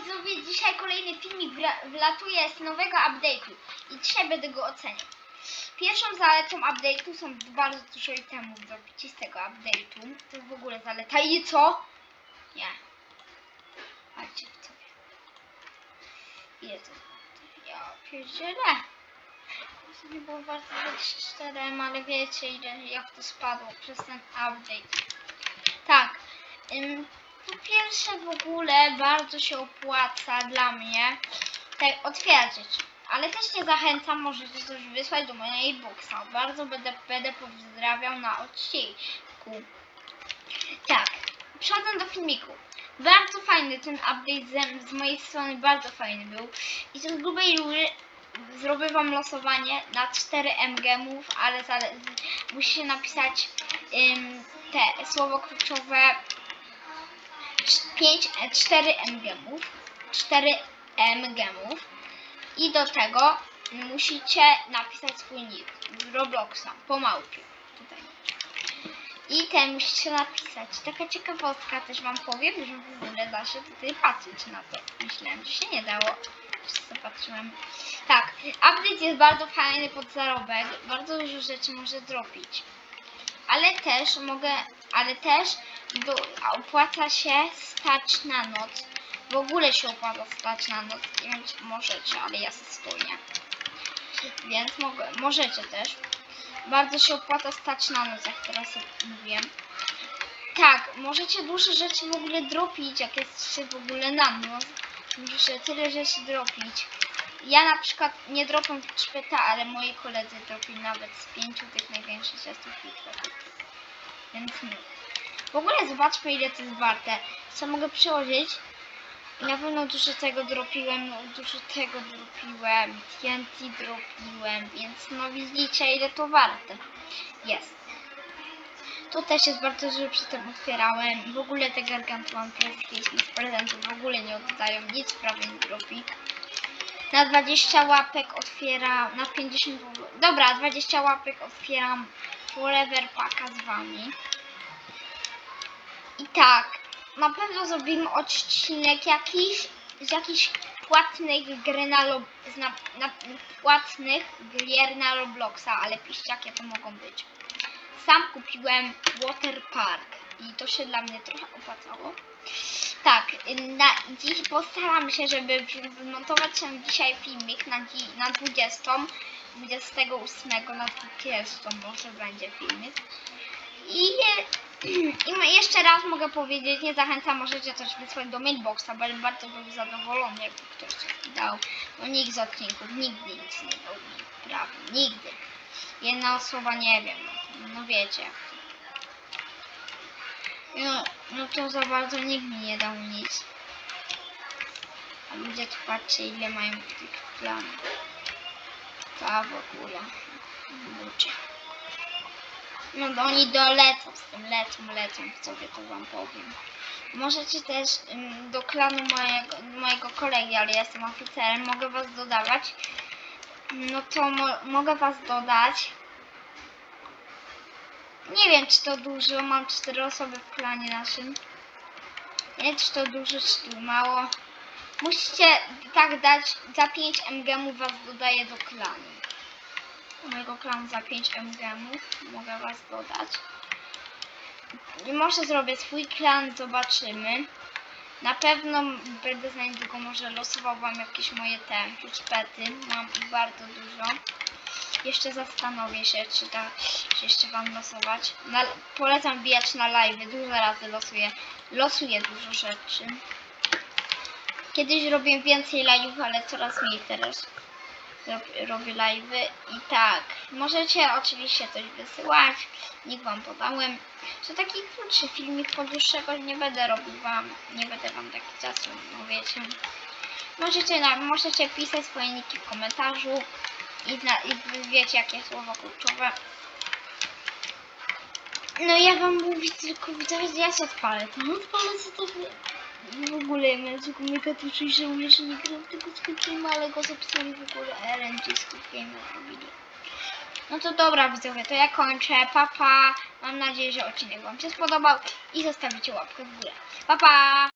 widzowie, dzisiaj kolejny filmik wlatuje z nowego update'u i dzisiaj będę go oceniał. Pierwszą zaletą update'u są bardzo dużo itemów do z update'u. To w ogóle zaleta. I co? Nie. Patrzcie w sobie. Ile to? Ja pierdzielę. Nie było bardzo 24, ale wiecie ile jak to spadło przez ten update. Pierwsze w ogóle bardzo się opłaca dla mnie tak otwierać. Ale też nie zachęcam, możecie coś wysłać do mojej boxa. Bardzo będę, będę pozdrawiał na odcinku. Tak, przechodzę do filmiku. Bardzo fajny ten update z, z mojej strony, bardzo fajny był. I z grubej rury zrobię wam losowanie na 4 mgemów, ale musicie napisać ym, te słowo kluczowe 5, 4 mgemów, 4 mgemów i do tego musicie napisać swój nick z Robloxa, pomałpiu, tutaj. I ten musicie napisać. Taka ciekawostka też wam powiem, że w ogóle da się tutaj patrzeć na to. Myślałem, że się nie dało. Patrzyłem. Tak, update jest bardzo fajny pod zarobek. Bardzo dużo rzeczy może dropić. Ale też mogę, ale też do, opłaca się stać na noc. W ogóle się opłaca stać na noc. Nie wiem, czy możecie, ale ja stoję. Więc mogę, możecie też. Bardzo się opłaca stać na noc, jak teraz mówię. Tak, możecie dużo rzeczy w ogóle dropić, jak jesteście w ogóle na noc. Możecie tyle rzeczy dropić. Ja na przykład nie dropam szpeta, ale moi koledzy dropili nawet z pięciu tych największych testów Więc no. W ogóle zobaczmy ile to jest warte. Co mogę przełożyć? Na pewno dużo tego dropiłem, dużo tego dropiłem, TNT dropiłem, więc no widzicie ile to warte. Jest. Tu też jest bardzo dużo przy tym otwierałem. W ogóle te gargantuan z prezentów w ogóle nie oddają, nic prawie nie dropi. Na 20 łapek otwieram, na 50, dobra, 20 łapek otwieram Forever Packa z wami. I tak, na pewno zrobimy odcinek jakiś z jakichś płatnych gry na, Lo- na, na płatnych gier na Robloxa, ale piszcie jakie to mogą być. Sam kupiłem Water Park i to się dla mnie trochę opłacało. Tak, na, dziś postaram się, żeby wymontować się dzisiaj filmik na, na 20, 28 na 20 może będzie filmik. I, I ma- jeszcze raz mogę powiedzieć, nie zachęcam, możecie też wysłać do mailboxa, bo bym bardzo był zadowolony, jakby ktoś coś dał. No nikt z odcinków nigdy nic nie dał prawie, nigdy. Jedna osoba, nie wiem, no, no wiecie. No, no to za bardzo nikt mi nie dał nic. A ludzie tu patrzcie ile mają tych planów. Ta w ogóle. Ludzie. No to oni dolecą z tym, lecą, lecą, sobie to wam powiem. Możecie też ym, do klanu mojego, mojego kolegi, ale ja jestem oficerem, mogę was dodawać. No to mo mogę was dodać. Nie wiem czy to dużo, mam cztery osoby w klanie naszym. Nie czy to dużo, czy to mało. Musicie tak dać, za 5 mg was dodaję do klanu mojego klanu za 5 mgemów. Mogę was dodać. I może zrobię swój klan, zobaczymy. Na pewno będę za niedługo może losował wam jakieś moje te pety. Mam ich bardzo dużo. Jeszcze zastanowię się, czy, da, czy jeszcze wam losować. Na, polecam wbijać na live. Dużo razy losuję. Losuję dużo rzeczy. Kiedyś robię więcej live'ów, ale coraz mniej teraz rob- robię live'y i tak, możecie oczywiście coś wysyłać, nikt wam podałem, że taki krótszy filmik po dłuższego nie będę robił wam, nie będę wam taki czasu, no. Możecie, na, możecie pisać swoje niki w komentarzu i, zna, i wy wiecie jakie słowo kluczowe. No ja wam mówię tylko, teraz ja się odpalę, no odpalę sobie to w ogóle tylko mega dużo i żałuję, że nie gram tego Squid ale go zapisali w ogóle RNG Squid Game'a robili. No to dobra widzowie, to ja kończę. Papa, mam nadzieję, że odcinek wam się spodobał i zostawicie łapkę w górę. Papa!